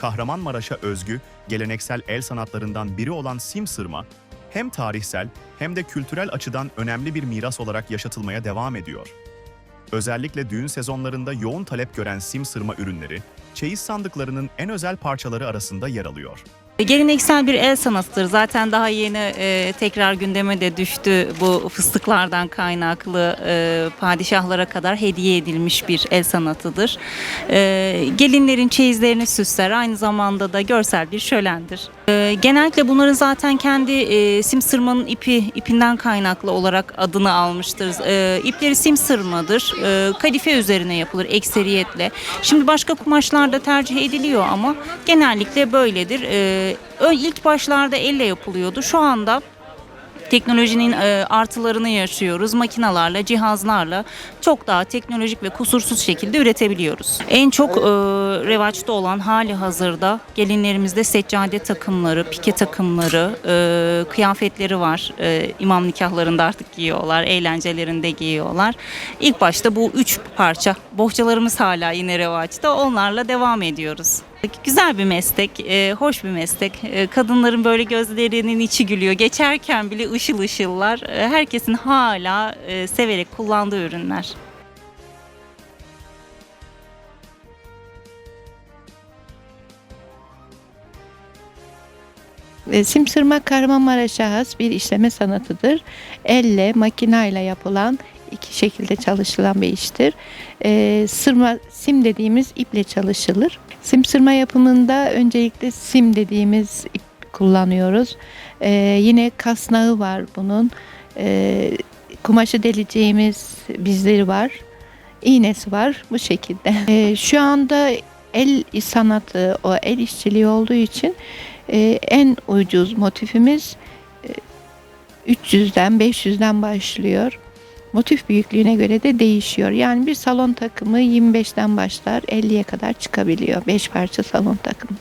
Kahramanmaraş'a özgü geleneksel el sanatlarından biri olan sim sırma, hem tarihsel hem de kültürel açıdan önemli bir miras olarak yaşatılmaya devam ediyor. Özellikle düğün sezonlarında yoğun talep gören sim sırma ürünleri, çeyiz sandıklarının en özel parçaları arasında yer alıyor. Geleneksel bir el sanatıdır. Zaten daha yeni e, tekrar gündeme de düştü bu fıstıklardan kaynaklı e, padişahlara kadar hediye edilmiş bir el sanatıdır. E, gelinlerin çeyizlerini süsler. Aynı zamanda da görsel bir şölendir. E, genellikle bunların zaten kendi e, simsırmanın ipi ipinden kaynaklı olarak adını almıştır. E, ipleri simsırmadır. E, kadife üzerine yapılır ekseriyetle. Şimdi başka kumaşlarda tercih ediliyor ama genellikle böyledir. E, ilk başlarda elle yapılıyordu. Şu anda teknolojinin e, artılarını yaşıyoruz. Makinalarla, cihazlarla çok daha teknolojik ve kusursuz şekilde üretebiliyoruz. En çok e, revaçta olan hali hazırda gelinlerimizde seccade takımları, pike takımları, e, kıyafetleri var. İmam nikahlarında artık giyiyorlar, eğlencelerinde giyiyorlar. İlk başta bu üç parça. Bohçalarımız hala yine revaçta. Onlarla devam ediyoruz. Güzel bir meslek, e, hoş bir meslek. E, kadınların böyle gözlerinin içi gülüyor. Geçerken bile ışıl ışıllar. E, herkesin hala severek kullandığı ürünler. Simsırmak Kahramanmaraş'a has bir işleme sanatıdır. Elle, makinayla yapılan iki şekilde çalışılan bir iştir. E, sırma, sim dediğimiz iple çalışılır. Simsırma yapımında öncelikle sim dediğimiz ip kullanıyoruz. E, yine kasnağı var bunun. E, kumaşı deleceğimiz bizleri var. İğnesi var bu şekilde. E, şu anda el sanatı, o el işçiliği olduğu için ee, en ucuz motifimiz e, 300'den 500'den başlıyor. Motif büyüklüğüne göre de değişiyor. Yani bir salon takımı 25'ten başlar 50'ye kadar çıkabiliyor. 5 parça salon takımı.